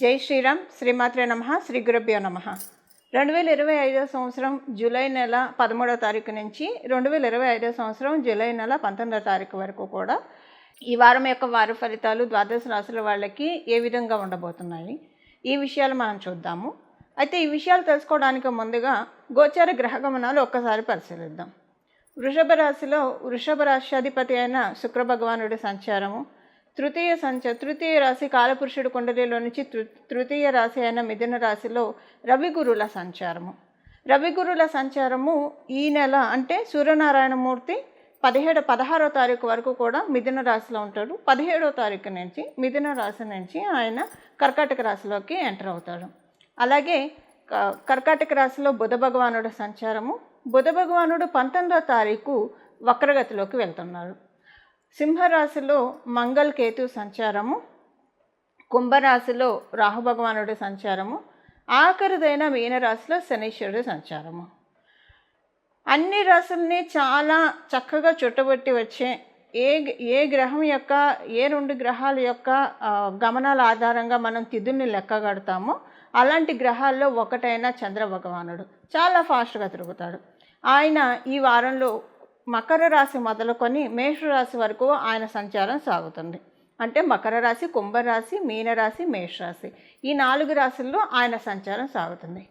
జై శ్రీరామ్ శ్రీమాత్రే నమ శ్రీ గురుభ్యో నమ. రెండు వేల ఇరవై ఐదో సంవత్సరం జూలై నెల పదమూడో తారీఖు నుంచి రెండు వేల ఇరవై ఐదో సంవత్సరం జూలై నెల పంతొమ్మిదో తారీఖు వరకు కూడా ఈ వారం యొక్క వార ఫలితాలు ద్వాదశ రాశుల వాళ్ళకి ఏ విధంగా ఉండబోతున్నాయి? ఈ విషయాలు మనం చూద్దాము. అయితే ఈ విషయాలు తెలుసుకోవడానికి ముందుగా గోచార గ్రహ గమనాలు ఒక్కసారి పరిశీలిద్దాం. వృషభ రాశిలో వృషభ రాశ్యాధిపతి అయిన శుక్ర భగవానుడి సంచారము తృతీయ సంచ తృతీయ రాశి కాలపురుషుడు కుండలిలో నుంచి తృ తృతీయ రాశి అయిన మిథున రాశిలో రవిగురుల సంచారము. రవిగురుల సంచారము ఈ నెల అంటే సూర్యనారాయణమూర్తి పదిహేడు పదహారో తారీఖు వరకు కూడా మిథున రాశిలో ఉంటాడు. పదిహేడో తారీఖు నుంచి మిథున రాశి నుంచి ఆయన కర్కాటక రాశిలోకి ఎంటర్ అవుతాడు. అలాగే క- కర్కాటక రాశిలో బుధ భగవానుడు సంచారము. బుధ భగవానుడు పంతొమ్మిదో తారీఖు వక్రగతిలోకి వెళ్తున్నాడు. సింహరాశిలో మంగళ కేతు సంచారము కుంభరాశిలో రాహుభగవానుడి సంచారము ఆఖరిదైన మీనరాశిలో శనీశ్వరుడి సంచారము. అన్ని రాశుల్ని చాలా చక్కగా చుట్టబట్టి వచ్చే ఏ ఏ గ్రహం యొక్క ఏ రెండు గ్రహాల యొక్క గమనాల ఆధారంగా మనం తిథుల్ని లెక్క కడతామో అలాంటి గ్రహాల్లో ఒకటైన చంద్ర భగవానుడు. చాలా ఫాస్ట్గా తిరుగుతాడు. ఆయన ఈ వారంలో మకర రాశి మొదలుకొని మేషరాశి వరకు ఆయన సంచారం సాగుతుంది. అంటే మకర రాశి కుంభరాశి మీనరాశి మేషరాశి ఈ నాలుగు రాశుల్లో ఆయన సంచారం సాగుతుంది.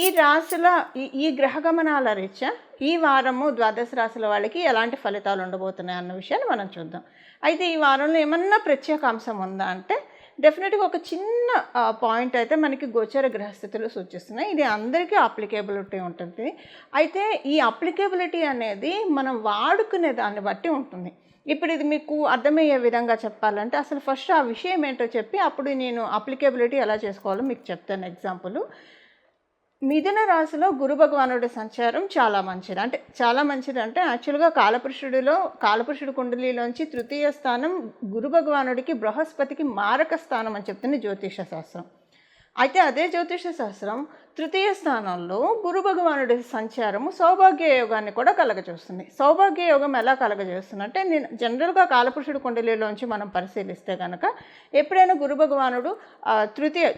ఈ రాశుల ఈ ఈ గ్రహగమనాల రీత్యా ఈ వారము ద్వాదశ రాశుల వాళ్ళకి ఎలాంటి ఫలితాలు ఉండబోతున్నాయి అన్న విషయాన్ని మనం చూద్దాం. అయితే ఈ వారంలో ఏమన్నా ప్రత్యేక అంశం ఉందా అంటే డెఫినెట్గా ఒక చిన్న పాయింట్ అయితే మనకి గోచర గ్రహస్థితులు సూచిస్తున్నాయి. ఇది అందరికీ అప్లికేబిలిటీ ఉంటుంది. అయితే ఈ అప్లికేబిలిటీ అనేది మనం వాడుకునే దాన్ని బట్టి ఉంటుంది. ఇప్పుడు ఇది మీకు అర్థమయ్యే విధంగా చెప్పాలంటే అసలు ఫస్ట్ ఆ విషయం ఏంటో చెప్పి అప్పుడు నేను అప్లికేబిలిటీ ఎలా చేసుకోవాలో మీకు చెప్తాను. ఎగ్జాంపుల్ మిథున రాశిలో గురు భగవానుడి సంచారం చాలా మంచిది. అంటే చాలా మంచిది అంటే యాక్చువల్గా కాలపురుషుడిలో కాలపురుషుడు కుండలిలోంచి తృతీయ స్థానం గురు భగవానుడికి బృహస్పతికి మారక స్థానం అని చెప్తుంది జ్యోతిష శాస్త్రం. అయితే అదే జ్యోతిష శాస్త్రం తృతీయ స్థానంలో గురు భగవానుడి సంచారము సౌభాగ్య యోగాన్ని కూడా కలగజేస్తుంది. సౌభాగ్య యోగం ఎలా కలగజేస్తుంది అంటే నేను జనరల్గా కాలపురుషుడు కుండలిలోంచి మనం పరిశీలిస్తే కనుక ఎప్పుడైనా గురు భగవానుడు తృతీయ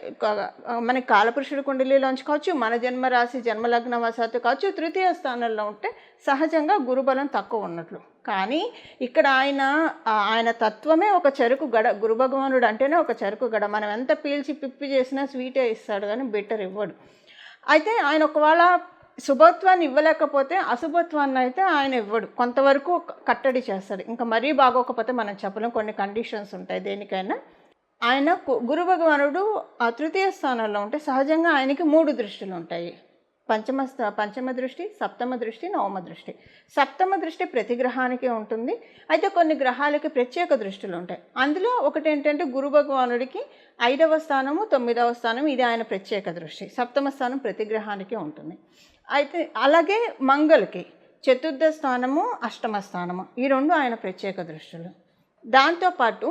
మనకి కాలపురుషుడు కుండలిలోంచి కావచ్చు మన జన్మరాశి జన్మలగ్న వశాత్తు కావచ్చు తృతీయ స్థానంలో ఉంటే సహజంగా గురుబలం తక్కువ ఉన్నట్లు. కానీ ఇక్కడ ఆయన ఆయన తత్వమే ఒక చెరుకు గడ గురు భగవానుడు అంటేనే ఒక చెరుకు గడ. మనం ఎంత పీల్చి పిప్పి చేసినా స్వీటే ఇస్తాడు కానీ బెటర్ ఇవ్వడు. అయితే ఆయన ఒకవేళ శుభత్వాన్ని ఇవ్వలేకపోతే అశుభత్వాన్ని అయితే ఆయన ఇవ్వడు. కొంతవరకు కట్టడి చేస్తాడు. ఇంకా మరీ బాగోకపోతే మనం చెప్పలేం. కొన్ని కండిషన్స్ ఉంటాయి దేనికైనా. ఆయన కు- గురు భగవానుడు ఆ తృతీయ స్థానంలో ఉంటే సహజంగా ఆయనకి మూడు దృష్టిలు ఉంటాయి. పంచమ పంచమ దృష్టి సప్తమ దృష్టి నవమ దృష్టి. సప్తమ దృష్టి ప్రతి గ్రహానికి ఉంటుంది. అయితే కొన్ని గ్రహాలకి ప్రత్యేక దృష్టిలు ఉంటాయి. అందులో ఒకటి ఏంటంటే గురు భగవానుడికి ఐదవ స్థానము తొమ్మిదవ స్థానం ఇది ఆయన ప్రత్యేక దృష్టి. సప్తమ స్థానం ప్రతి గ్రహానికి ఉంటుంది. అయితే అలాగే మంగళకి చతుర్థ స్థానము అష్టమ స్థానము ఈ రెండు ఆయన ప్రత్యేక దృష్టిలు. దాంతోపాటు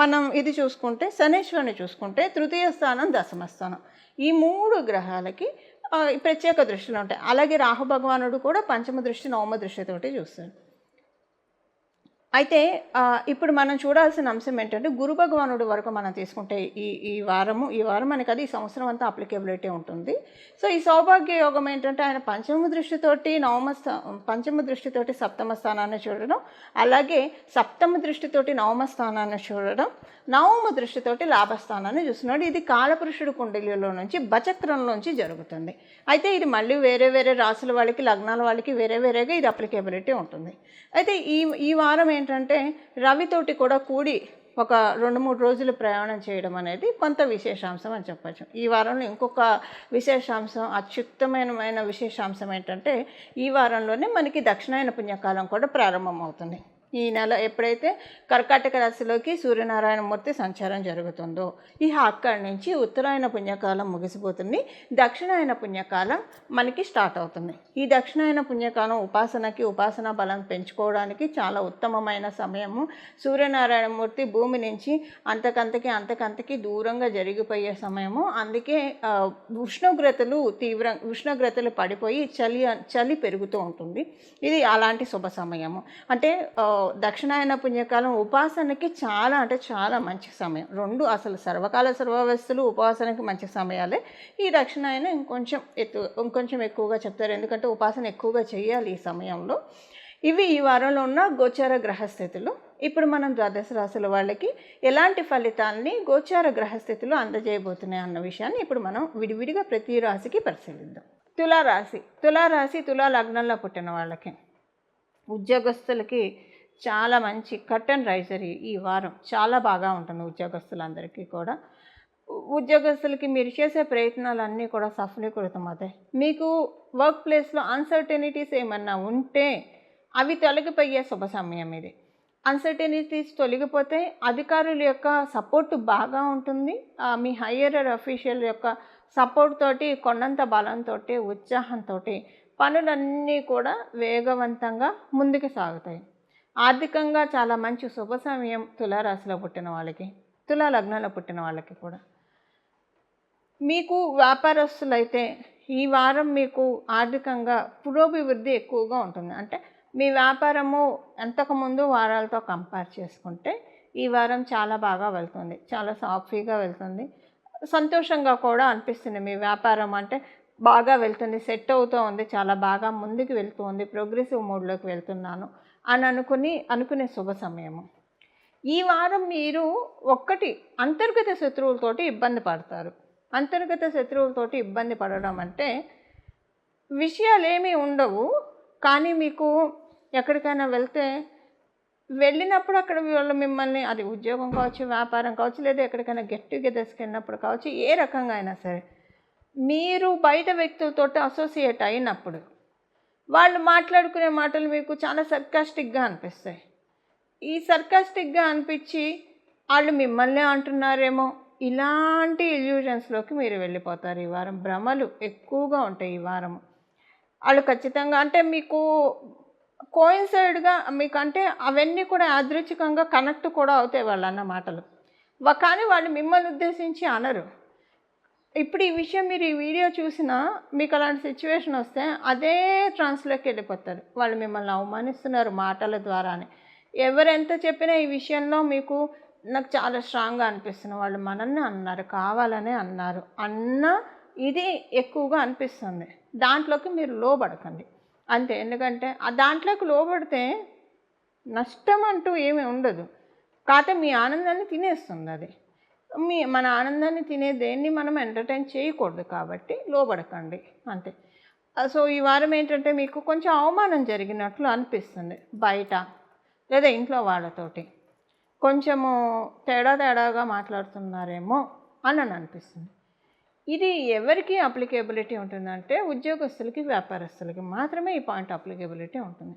మనం ఇది చూసుకుంటే శనేశ్వరుని చూసుకుంటే తృతీయ స్థానం దశమ స్థానం. ఈ మూడు గ్రహాలకి ప్రత్యేక దృష్టిలో ఉంటాయి. అలాగే రాహు భగవానుడు కూడా పంచమ దృష్టి నవమ దృష్టితోటి చూస్తాడు. అయితే ఇప్పుడు మనం చూడాల్సిన అంశం ఏంటంటే గురు భగవానుడి వరకు మనం తీసుకుంటే ఈ ఈ వారము ఈ వారం మనకి అది ఈ సంవత్సరం అంతా అప్లికేబిలిటీ ఉంటుంది. సో ఈ సౌభాగ్య యోగం ఏంటంటే ఆయన పంచమ దృష్టితోటి నవమ స్థా పంచమ దృష్టితోటి సప్తమ స్థానాన్ని చూడడం అలాగే సప్తమ దృష్టితోటి నవమ స్థానాన్ని చూడడం నవమ దృష్టితోటి లాభస్థానాన్ని చూస్తున్నాడు. ఇది కాలపురుషుడు కుండలిలో నుంచి బచక్రంలోంచి జరుగుతుంది. అయితే ఇది మళ్ళీ వేరే వేరే రాసుల వాళ్ళకి లగ్నాల వాళ్ళకి వేరే వేరేగా ఇది అప్లికేబిలిటీ ఉంటుంది. అయితే ఈ ఈ వారం ఏంటంటే రవితోటి కూడా కూడి ఒక రెండు మూడు రోజులు ప్రయాణం చేయడం అనేది కొంత విశేషాంశం అని చెప్పచ్చు. ఈ వారంలో ఇంకొక విశేషాంశం అత్యుత్తమైన విశేషాంశం ఏంటంటే ఈ వారంలోనే మనకి దక్షిణాయన పుణ్యకాలం కూడా ప్రారంభమవుతుంది. ఈ నెల ఎప్పుడైతే కర్కాటక రాశిలోకి సూర్యనారాయణమూర్తి సంచారం జరుగుతుందో ఇక అక్కడి నుంచి ఉత్తరాయణ పుణ్యకాలం ముగిసిపోతుంది. దక్షిణాయన పుణ్యకాలం మనకి స్టార్ట్ అవుతుంది. ఈ దక్షిణాయన పుణ్యకాలం ఉపాసనకి ఉపాసన బలం పెంచుకోవడానికి చాలా ఉత్తమమైన సమయము. సూర్యనారాయణమూర్తి భూమి నుంచి అంతకంతకి అంతకంతకి దూరంగా జరిగిపోయే సమయము. అందుకే ఉష్ణోగ్రతలు తీవ్ర ఉష్ణోగ్రతలు పడిపోయి చలి చలి పెరుగుతూ ఉంటుంది. ఇది అలాంటి శుభ సమయము. అంటే దక్షిణాయన పుణ్యకాలం ఉపాసనకి చాలా అంటే చాలా మంచి సమయం. రెండు అసలు సర్వకాల సర్వవస్తులు ఉపాసనకి మంచి సమయాలే. ఈ దక్షిణాయన ఇంకొంచెం ఎత్తు ఇంకొంచెం ఎక్కువగా చెప్తారు. ఎందుకంటే ఉపాసన ఎక్కువగా చేయాలి ఈ సమయంలో. ఇవి ఈ వారంలో ఉన్న గోచార గ్రహస్థితులు. ఇప్పుడు మనం ద్వాదశ రాశుల వాళ్ళకి ఎలాంటి ఫలితాలని గోచార గ్రహస్థితులు అందజేయబోతున్నాయి అన్న విషయాన్ని ఇప్పుడు మనం విడివిడిగా ప్రతి రాశికి పరిశీలిద్దాం. తులారాశి. తులారాశి తులా లగ్నంలో పుట్టిన వాళ్ళకి ఉద్యోగస్తులకి చాలా మంచి కట్ రైజర్ ఈ- వారం చాలా బాగా ఉంటుంది ఉద్యోగస్తులందరికీ కూడా. ఉద్యోగస్తులకి మీరు చేసే ప్రయత్నాలన్నీ కూడా సఫలీకృతం అవుతాయి మీకు వర్క్ ప్లేస్లో అన్సర్టనిటీస్ ఏమన్నా ఉంటే అవి తొలగిపోయే శుభ సమయం ఇది. అన్సర్టనిటీస్ తొలగిపోతే అధికారుల యొక్క సపోర్ట్ బాగా ఉంటుంది. మీ హయ్యర్ అఫీషియల్ యొక్క సపోర్ట్ తోటి కొండంత బలంతో ఉత్సాహంతో పనులన్నీ కూడా వేగవంతంగా ముందుకు సాగుతాయి. ఆర్థికంగా చాలా మంచి శుభ సమయం తులారాశిలో పుట్టిన వాళ్ళకి తులా లగ్నంలో పుట్టిన వాళ్ళకి కూడా. మీకు వ్యాపారస్తులైతే ఈ వారం మీకు ఆర్థికంగా పురోభివృద్ధి ఎక్కువగా ఉంటుంది. అంటే మీ వ్యాపారము ఎంతకుముందు వారాలతో కంపేర్ చేసుకుంటే ఈ వారం చాలా బాగా వెళ్తుంది. చాలా సాఫీగా వెళ్తుంది. సంతోషంగా కూడా అనిపిస్తుంది మీ వ్యాపారం. అంటే బాగా వెళ్తుంది సెట్ అవుతూ ఉంది చాలా బాగా ముందుకు వెళ్తూ ఉంది ప్రోగ్రెసివ్ మోడ్లోకి వెళ్తున్నాను. అని అనుకుని అనుకునే శుభ సమయము. ఈ వారం మీరు ఒక్కటి అంతర్గత శత్రువులతోటి ఇబ్బంది పడతారు. అంతర్గత శత్రువులతోటి ఇబ్బంది పడడం అంటే విషయాలు ఏమీ ఉండవు. కానీ మీకు ఎక్కడికైనా వెళ్తే వెళ్ళినప్పుడు అక్కడ వాళ్ళు మిమ్మల్ని అది ఉద్యోగం కావచ్చు వ్యాపారం కావచ్చు లేదా ఎక్కడికైనా గెట్ టుగెదర్స్కి వెళ్ళినప్పుడు కావచ్చు ఏ రకంగా అయినా సరే మీరు బయట వ్యక్తులతో అసోసియేట్ అయినప్పుడు వాళ్ళు మాట్లాడుకునే మాటలు మీకు చాలా సర్కాస్టిక్గా అనిపిస్తాయి. ఈ సర్కాస్టిక్గా అనిపించి వాళ్ళు మిమ్మల్నే అంటున్నారేమో ఇలాంటి ఇల్యూజన్స్లోకి మీరు వెళ్ళిపోతారు ఈ వారం. భ్రమలు ఎక్కువగా ఉంటాయి ఈ వారం. వాళ్ళు ఖచ్చితంగా అంటే మీకు కోయిన్సైడ్గా మీకు అంటే అవన్నీ కూడా యాదృచ్ఛికంగా కనెక్ట్ కూడా అవుతాయి వాళ్ళు అన్న మాటలు కానీ వాళ్ళు మిమ్మల్ని ఉద్దేశించి అనరు. ఇప్పుడు ఈ విషయం మీరు ఈ వీడియో చూసినా మీకు అలాంటి సిచ్యువేషన్ వస్తే అదే ట్రాన్స్లోకి వెళ్ళిపోతారు. వాళ్ళు మిమ్మల్ని అవమానిస్తున్నారు మాటల ద్వారానే. ఎవరెంత చెప్పినా ఈ విషయంలో మీకు నాకు చాలా స్ట్రాంగ్గా అనిపిస్తుంది. వాళ్ళు మనల్ని అన్నారు కావాలనే అన్నారు అన్న ఇది ఎక్కువగా అనిపిస్తుంది. దాంట్లోకి మీరు లోబడకండి. అంతే. ఎందుకంటే ఆ దాంట్లోకి లోబడితే నష్టం అంటూ ఏమీ ఉండదు. కాకపోతే మీ ఆనందాన్ని తినేస్తుంది అది. మీ మన ఆనందాన్ని తినే దేన్ని మనం ఎంటర్టైన్ చేయకూడదు కాబట్టి లోబడకండి అంతే. సో ఈ వారం ఏంటంటే మీకు కొంచెం అవమానం జరిగినట్లు అనిపిస్తుంది బయట లేదా ఇంట్లో వాళ్ళతోటి. కొంచెము తేడా తేడాగా మాట్లాడుతున్నారేమో అని అని అనిపిస్తుంది. ఇది ఎవరికి అప్లికేబిలిటీ ఉంటుందంటే ఉద్యోగస్తులకి వ్యాపారస్తులకి మాత్రమే ఈ పాయింట్ అప్లికేబిలిటీ ఉంటుంది.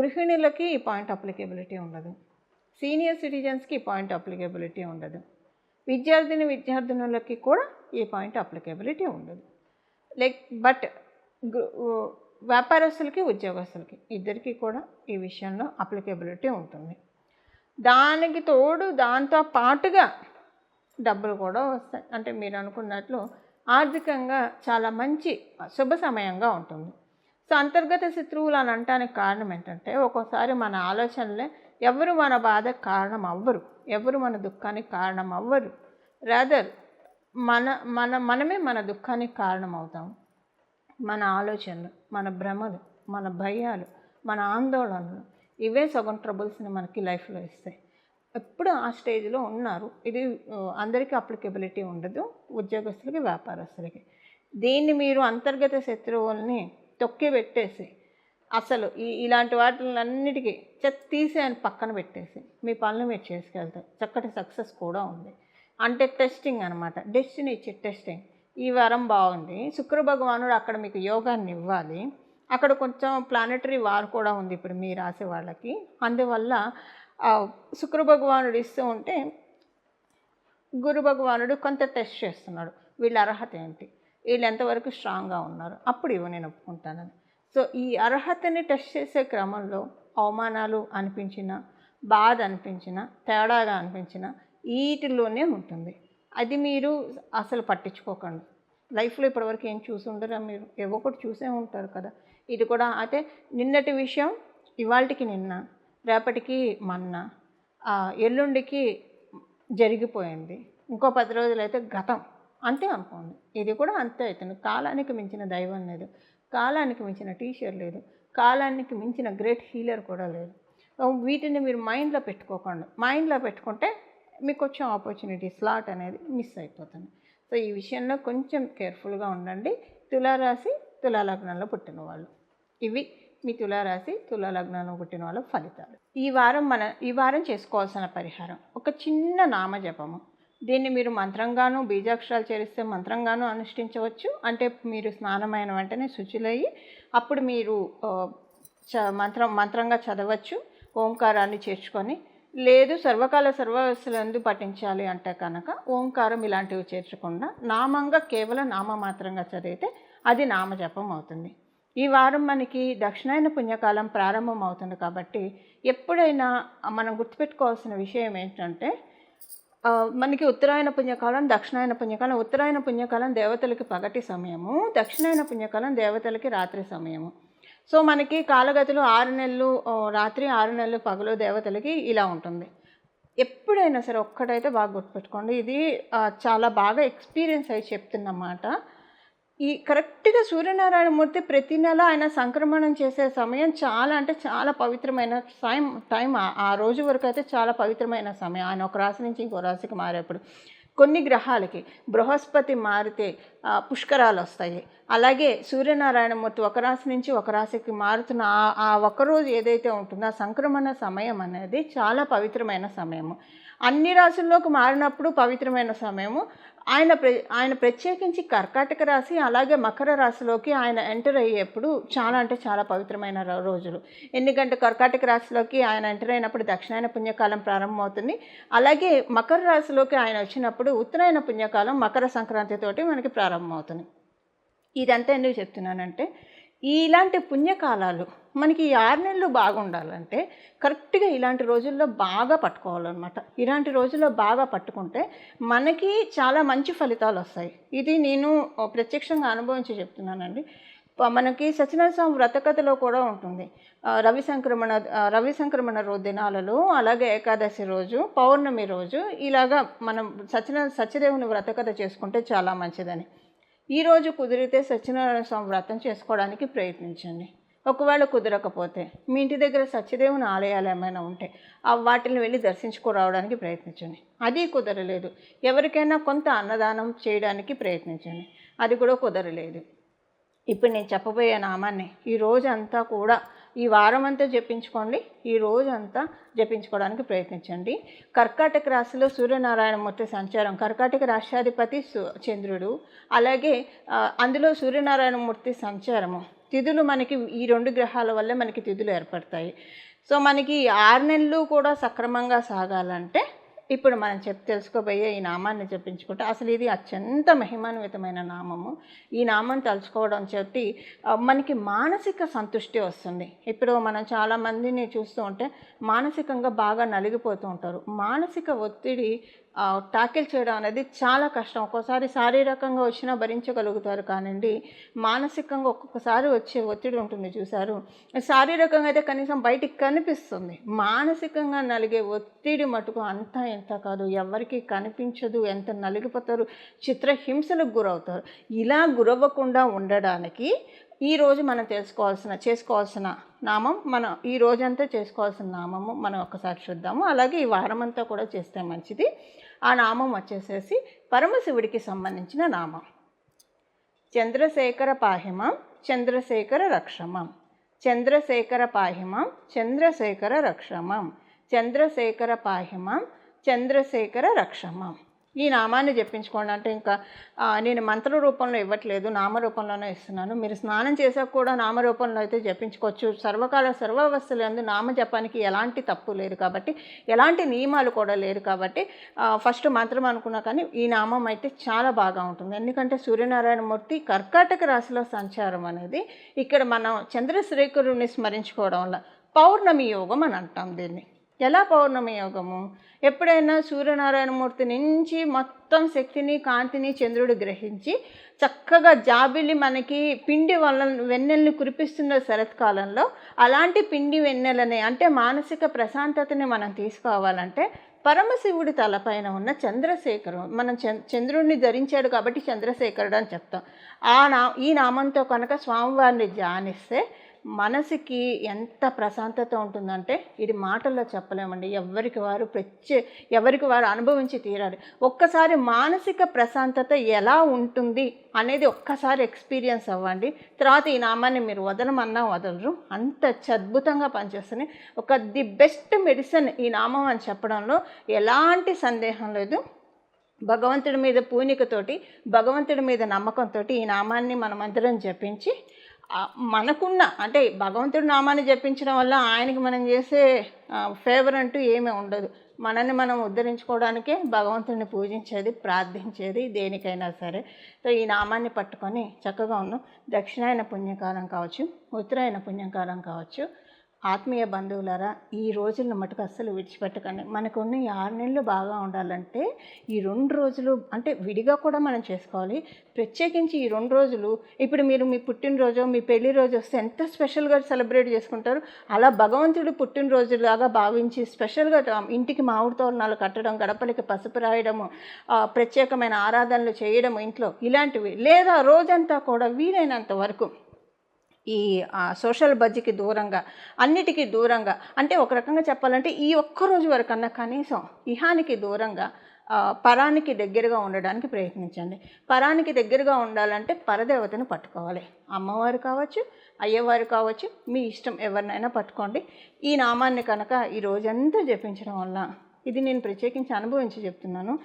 గృహిణులకి ఈ పాయింట్ అప్లికేబిలిటీ ఉండదు. సీనియర్ సిటిజన్స్కి ఈ పాయింట్ అప్లికేబిలిటీ ఉండదు. విద్యార్థిని విద్యార్థినులకి కూడా ఈ పాయింట్ అప్లికేబిలిటీ ఉండదు. లైక్ బట్ వ్యాపారస్తులకి ఉద్యోగస్తులకి ఇద్దరికి కూడా ఈ విషయంలో అప్లికేబిలిటీ ఉంటుంది. దానికి తోడు దాంతో పాటుగా డబ్బులు కూడా వస్తాయి. అంటే మీరు అనుకున్నట్లు ఆర్థికంగా చాలా మంచి శుభ సమయంగా ఉంటుంది. సో అంతర్గత శత్రువులు అని అనటానికి కారణం ఏంటంటే ఒక్కోసారి మన ఆలోచనలే ఎవరు మన బాధకు కారణం అవ్వరు. ఎవరు మన దుఃఖానికి కారణం అవ్వరు. రాదర్ మన మన మనమే మన దుఃఖానికి కారణం అవుతాం. మన ఆలోచనలు మన భ్రమలు మన భయాలు మన ఆందోళనలు ఇవే సగం ట్రబుల్స్ని మనకి లైఫ్లో ఇస్తాయి. ఎప్పుడు ఆ స్టేజ్లో ఉన్నారు ఇది అందరికీ అప్లికబిలిటీ ఉండదు ఉద్యోగస్తులకి వ్యాపారస్తులకి. దీన్ని మీరు అంతర్గత శత్రువుల్ని తొక్కి పెట్టేసి అసలు ఈ ఇలాంటి వాటిలన్నిటికీ చెత్త తీసి ఆయన పక్కన పెట్టేసి మీ పనులు మీరు చేసుకెళ్తారు. చక్కటి సక్సెస్ కూడా ఉంది. అంటే టెస్టింగ్ అనమాట డెస్టినీ ఇచ్చే టెస్టింగ్. ఈ వారం బాగుంది. శుక్ర భగవానుడు అక్కడ మీకు యోగాన్ని ఇవ్వాలి. అక్కడ కొంచెం ప్లానెటరీ వార్ కూడా ఉంది ఇప్పుడు మీ రాసే వాళ్ళకి. అందువల్ల శుక్ర భగవానుడు ఇస్తూ ఉంటే గురు భగవానుడు కొంత టెస్ట్ చేస్తున్నాడు. వీళ్ళ అర్హత ఏంటి? వీళ్ళు ఎంతవరకు స్ట్రాంగ్గా ఉన్నారు? అప్పుడు ఇవి నేను ఒప్పుకుంటానని. సో ఈ అర్హతని టెస్ట్ చేసే క్రమంలో అవమానాలు అనిపించిన బాధ అనిపించిన తేడాగా అనిపించిన వీటిలోనే ఉంటుంది. అది మీరు అసలు పట్టించుకోకండి. లైఫ్లో ఇప్పటివరకు ఏం చూసి ఉండరా మీరు? ఏవో ఒకటి చూసే ఉంటారు కదా. ఇది కూడా అయితే నిన్నటి విషయం ఇవాళకి నిన్న రేపటికి మన్న ఎల్లుండికి జరిగిపోయింది. ఇంకో పది రోజులైతే గతం. అంతే అనుకోండి. ఇది కూడా అంతే అవుతుంది కాలానికి మించిన దైవం లేదు. కాలానికి మించిన టీచర్ లేదు. కాలానికి మించిన గ్రేట్ హీలర్ కూడా లేదు. వీటిని మీరు మైండ్లో పెట్టుకోకండి. మైండ్లో పెట్టుకుంటే మీకు వచ్చే ఆపర్చునిటీ స్లాట్ అనేది మిస్ అయిపోతుంది. సో ఈ విషయంలో కొంచెం కేర్ఫుల్గా ఉండండి. తులారాశి తులాలగ్నంలో పుట్టిన వాళ్ళు. ఇవి మీ తులారాశి తులాలగ్నంలో పుట్టిన వాళ్ళ ఫలితాలు. ఈ వారం మన ఈ వారం చేసుకోవాల్సిన పరిహారం. ఒక చిన్న నామజపము. దీన్ని మీరు మంత్రంగాను బీజాక్షరాలు చేరిస్తే మంత్రంగాను అనుష్ఠించవచ్చు. అంటే మీరు స్నానమైన వెంటనే శుచులయ్యి అప్పుడు మీరు చ మంత్రం మంత్రంగా చదవచ్చు ఓంకారాన్ని చేర్చుకొని. లేదు సర్వకాల సర్వవస్థలందు పఠించాలి అంటే కనుక ఓంకారం ఇలాంటివి చేర్చకుండా నామంగా కేవలం నామమాత్రంగా చదివితే అది నామజపం అవుతుంది. ఈ వారం మనకి దక్షిణాయన పుణ్యకాలం ప్రారంభం అవుతుంది కాబట్టి ఎప్పుడైనా మనం గుర్తుపెట్టుకోవాల్సిన విషయం ఏంటంటే మనకి ఉత్తరాయణ పుణ్యకాలం దక్షిణాయన పుణ్యకాలం ఉత్తరాయణ పుణ్యకాలం దేవతలకి పగటి సమయము దక్షిణాయన పుణ్యకాలం దేవతలకి రాత్రి సమయము. సో మనకి కాలగతిలో ఆరు నెలలు రాత్రి ఆరు నెలలు పగలు దేవతలకి ఇలా ఉంటుంది. ఎప్పుడైనా సరే ఒక్కటైతే బాగా గుర్తుపెట్టుకోండి. ఇది చాలా బాగా ఎక్స్పీరియన్స్ అయి చెప్తున్నమాట. ఈ కరెక్ట్గా సూర్యనారాయణ మూర్తి ప్రతి నెల ఆయన సంక్రమణం చేసే సమయం చాలా అంటే చాలా పవిత్రమైన టైం టైం ఆ- రోజు వరకు అయితే చాలా పవిత్రమైన సమయం. ఆయన ఒక రాశి నుంచి ఇంకో రాశికి మారేప్పుడు కొన్ని గ్రహాలకి బృహస్పతి మారితే పుష్కరాలు వస్తాయి. అలాగే సూర్యనారాయణమూర్తి ఒక రాశి నుంచి ఒక రాశికి మారుతున్న ఆ- ఆ ఒక్కరోజు ఏదైతే ఉంటుందో ఆ సంక్రమణ సమయం అనేది చాలా పవిత్రమైన సమయము. అన్ని రాశుల్లోకి మారినప్పుడు పవిత్రమైన సమయము. ఆయన ప్ర ఆయన ప్రత్యేకించి కర్కాటక రాశి అలాగే మకర రాశిలోకి ఆయన ఎంటర్ అయ్యేప్పుడు చాలా అంటే చాలా పవిత్రమైన రోజులు. ఎందుకంటే కర్కాటక రాశిలోకి ఆయన ఎంటర్ అయినప్పుడు దక్షిణాయన పుణ్యకాలం ప్రారంభమవుతుంది. అలాగే మకర రాశిలోకి ఆయన వచ్చినప్పుడు ఉత్తరాయణ పుణ్యకాలం మకర సంక్రాంతితోటి మనకి ప్రారంభమవుతుంది. ఇదంతా ఎందుకు చెప్తున్నానంటే ఇలాంటి పుణ్యకాలాలు మనకి ఈ ఆరు నెలలు బాగుండాలంటే కరెక్ట్గా ఇలాంటి రోజుల్లో బాగా పట్టుకోవాలన్నమాట. ఇలాంటి రోజుల్లో బాగా పట్టుకుంటే మనకి చాలా మంచి ఫలితాలు వస్తాయి. ఇది నేను ప్రత్యక్షంగా అనుభవించి చెప్తున్నానండి. మనకి సత్యనారాయణ స్వామి వ్రతకథలో కూడా ఉంటుంది. రవి సంక్రమణ రవి సంక్రమణ రోజు దినాలలో అలాగే ఏకాదశి రోజు పౌర్ణమి రోజు ఇలాగా మనం సత్యన సత్యదేవుని వ్రతకథ చేసుకుంటే చాలా మంచిదని. ఈరోజు కుదిరితే సత్యనారాయణ స్వామి వ్రతం చేసుకోవడానికి ప్రయత్నించండి. ఒకవేళ కుదరకపోతే మీ ఇంటి దగ్గర సత్యదేవుని ఆలయాలు ఏమైనా ఉంటే ఆ వాటిని వెళ్ళి దర్శించుకురావడానికి ప్రయత్నించండి. అది కుదరలేదు. ఎవరికైనా కొంత అన్నదానం చేయడానికి ప్రయత్నించండి. అది కూడా కుదరలేదు. ఇప్పుడు నేను చెప్పబోయే నామాన్ని ఈ రోజంతా కూడా ఈ వారం అంతా జపించుకోండి. ఈ రోజంతా జపించుకోవడానికి ప్రయత్నించండి. కర్కాటక రాశిలో సూర్యనారాయణమూర్తి సంచారం. కర్కాటక రాష్ట్రాధిపతి సు చంద్రుడు. అలాగే అందులో సూర్యనారాయణమూర్తి సంచారము. తిథులు మనకి ఈ రెండు గ్రహాల వల్ల మనకి తిథులు ఏర్పడతాయి. సో మనకి ఆరు నెలలు కూడా సక్రమంగా సాగాలంటే ఇప్పుడు మనం చెప్పి తెలుసుకోబోయే ఈ నామాన్ని చెప్పించుకుంటే అసలు ఇది అత్యంత మహిమాన్వితమైన నామము. ఈ నామం తలుచుకోవడం చెప్పి మనకి మానసిక సంతృష్టి వస్తుంది. ఇప్పుడు మనం చాలా మందిని చూస్తూ ఉంటే మానసికంగా బాగా నలిగిపోతూ ఉంటారు. మానసిక ఒత్తిడి టాకిల్ చేయడం అనేది చాలా కష్టం. ఒక్కోసారి శారీరకంగా వచ్చినా భరించగలుగుతారు కానివ్వండి మానసికంగా ఒక్కొక్కసారి వచ్చే ఒత్తిడి ఉంటుంది చూసారు శారీరకంగా అయితే కనీసం బయటికి కనిపిస్తుంది. మానసికంగా నలిగే ఒత్తిడి మటుకు అంతా ఎంత కాదు. ఎవరికి కనిపించదు. ఎంత నలిగిపోతారు? చిత్రహింసలకు గురవుతారు. ఇలా గురవ్వకుండా ఉండడానికి ఈ రోజు మనం తెలుసుకోవాల్సిన చేసుకోవాల్సిన నామం మనం ఈ రోజంతా చేసుకోవాల్సిన నామము మనం ఒకసారి చూద్దాము. అలాగే ఈ వారం అంతా కూడా చేస్తే మంచిది. ఆ నామం వచ్చేసేసి పరమశివుడికి సంబంధించిన నామం. చంద్రశేఖర పాహిమం చంద్రశేఖర రక్షమం చంద్రశేఖర పాహిమం చంద్రశేఖర రక్షమం చంద్రశేఖర పాహిమం చంద్రశేఖర రక్షమం ఈ నామాన్ని జపించుకోండి అంటే ఇంకా నేను మంత్ర రూపంలో ఇవ్వట్లేదు నామ రూపంలోనే ఇస్తున్నాను. మీరు స్నానం చేసాక కూడా నామ రూపంలో అయితే జపించుకోవచ్చు. సర్వకాల సర్వావస్థలందు నామ జపానికి ఎలాంటి తప్పు లేదు కాబట్టి ఎలాంటి నియమాలు కూడా లేదు కాబట్టి ఫస్ట్ మంత్రం అనుకున్నా కానీ ఈ నామం అయితే చాలా బాగా ఉంటుంది. ఎందుకంటే సూర్యనారాయణమూర్తి కర్కాటక రాశిలో సంచారం అనేది ఇక్కడ మనం చంద్రశ్రేఖరుని స్మరించుకోవడం వల్ల పౌర్ణమి యోగం అని అంటాం దీన్ని. ఎలా పౌర్ణమి యోగము? ఎప్పుడైనా సూర్యనారాయణమూర్తి నుంచి మొత్తం శక్తిని కాంతిని చంద్రుడు గ్రహించి చక్కగా జాబిలి మనకి పిండి వల్ల వెన్నెల్ని కురిపిస్తున్న శరత్కాలంలో అలాంటి పిండి వెన్నెలని అంటే మానసిక ప్రశాంతతని మనం తీసుకోవాలంటే పరమశివుడి తలపైన ఉన్న చంద్రశేఖరం మనం చంద్రుడిని ధరించాడు కాబట్టి చంద్రశేఖరుడు అని చెప్తాం. ఆ నా ఈ నామంతో కనుక స్వామివారిని ధ్యానిస్తే మనసుకి ఎంత ప్రశాంతత ఉంటుందంటే ఇది మాటల్లో చెప్పలేమండి. ఎవరికి వారు ప్రత్యే ఎవరికి వారు అనుభవించి తీరాలి. ఒక్కసారి మానసిక ప్రశాంతత ఎలా ఉంటుంది అనేది ఒక్కసారి ఎక్స్పీరియన్స్ అవ్వండి. తర్వాత ఈ నామాన్ని మీరు వదలమన్నా వదలరు. అంత అద్భుతంగా పనిచేస్తుంది ఒక ది బెస్ట్ మెడిసిన్ ఈ నామం అని చెప్పడంలో ఎలాంటి సందేహం లేదు. భగవంతుడి మీద పూనికతోటి భగవంతుడి మీద నమ్మకంతో ఈ నామాన్ని మనమందరం జపించి మనకున్న అంటే భగవంతుడి నామాన్ని జపించడం వల్ల ఆయనకి మనం చేసే ఫేవర్ అంటూ ఏమీ ఉండదు. మనల్ని మనం ఉద్ధరించుకోవడానికే భగవంతుడిని పూజించేది ప్రార్థించేది దేనికైనా సరే. సో ఈ నామాన్ని పట్టుకొని చక్కగా ఉన్నాం దక్షిణాయన పుణ్యకాలం కావచ్చు ఉత్తరాయణ పుణ్యకాలం కావచ్చు ఆత్మీయ బంధువులారా ఈ రోజులను మటుకు అస్సలు విడిచిపెట్టకండి. మనకున్న ఈ ఆరు నెలలు బాగా ఉండాలంటే ఈ రెండు రోజులు అంటే విడిగా కూడా మనం చేసుకోవాలి. ప్రత్యేకించి ఈ రెండు రోజులు ఇప్పుడు మీరు మీ పుట్టినరోజు మీ పెళ్ళి రోజు వస్తే ఎంత స్పెషల్గా సెలబ్రేట్ చేసుకుంటారు? అలా భగవంతుడు పుట్టినరోజులాగా భావించి స్పెషల్గా ఇంటికి మామిడి తోరణాలు కట్టడం గడపలకి పసుపు రాయడము ప్రత్యేకమైన ఆరాధనలు చేయడము ఇంట్లో ఇలాంటివి. లేదా రోజంతా కూడా వీలైనంత వరకు ఈ సోషల్ బజ్జికి దూరంగా అన్నిటికీ దూరంగా అంటే ఒక రకంగా చెప్పాలంటే ఈ ఒక్క రోజు వరకన్నా కనీసం ఇహానికి దూరంగా పరానికి దగ్గరగా ఉండడానికి ప్రయత్నించండి. పరానికి దగ్గరగా ఉండాలంటే పరదేవతను పట్టుకోవాలి. అమ్మవారు కావచ్చు అయ్యవారు కావచ్చు మీ ఇష్టం ఎవరినైనా పట్టుకోండి. ఈ నామాన్ని కనుక ఈ రోజంతా జపించడం వల్ల ఇది నేను ప్రత్యేకించి అనుభవించి చెప్తున్నాను.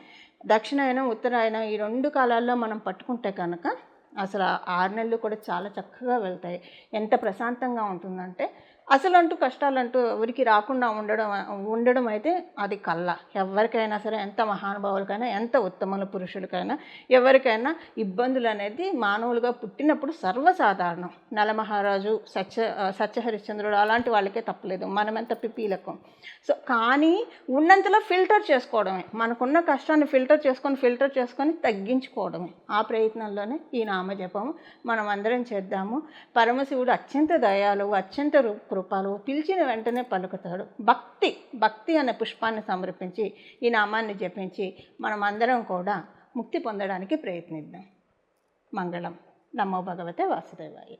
దక్షిణాయనం ఉత్తరాయణం ఈ రెండు కాలాల్లో మనం పట్టుకుంటే కనుక అసలు ఆరు నెలలు కూడా చాలా చక్కగా వెళ్తాయి. ఎంత ప్రశాంతంగా ఉంటుందంటే అసలు అంటూ కష్టాలంటూ ఎవరికి రాకుండా ఉండడం ఉండడం అయితే అది కళ్ళ ఎవరికైనా సరే ఎంత మహానుభావులకైనా ఎంత ఉత్తముల పురుషులకైనా ఎవరికైనా ఇబ్బందులు అనేది మానవులుగా పుట్టినప్పుడు సర్వసాధారణం. నలమహారాజు సత్య సత్య హరిశ్చంద్రుడు అలాంటి వాళ్ళకే తప్పలేదు. మనమెంత పిపీలకు. సో కానీ ఉన్నంతలో ఫిల్టర్ చేసుకోవడమే. మనకున్న కష్టాన్ని ఫిల్టర్ చేసుకొని ఫిల్టర్ చేసుకొని తగ్గించుకోవడమే. ఆ ప్రయత్నంలోనే ఈ నామజపం మనం అందరం చేద్దాము. పరమశివుడు అత్యంత దయాలు అత్యంత రు- రూపాలు పిలిచిన వెంటనే పలుకుతాడు. భక్తి భక్తి అనే పుష్పాన్ని సమర్పించి ఈ నామాన్ని జపించి మనం అందరం కూడా ముక్తి పొందడానికి ప్రయత్నిద్దాం. మంగళం. నమో భగవతే వాసుదేవాయ.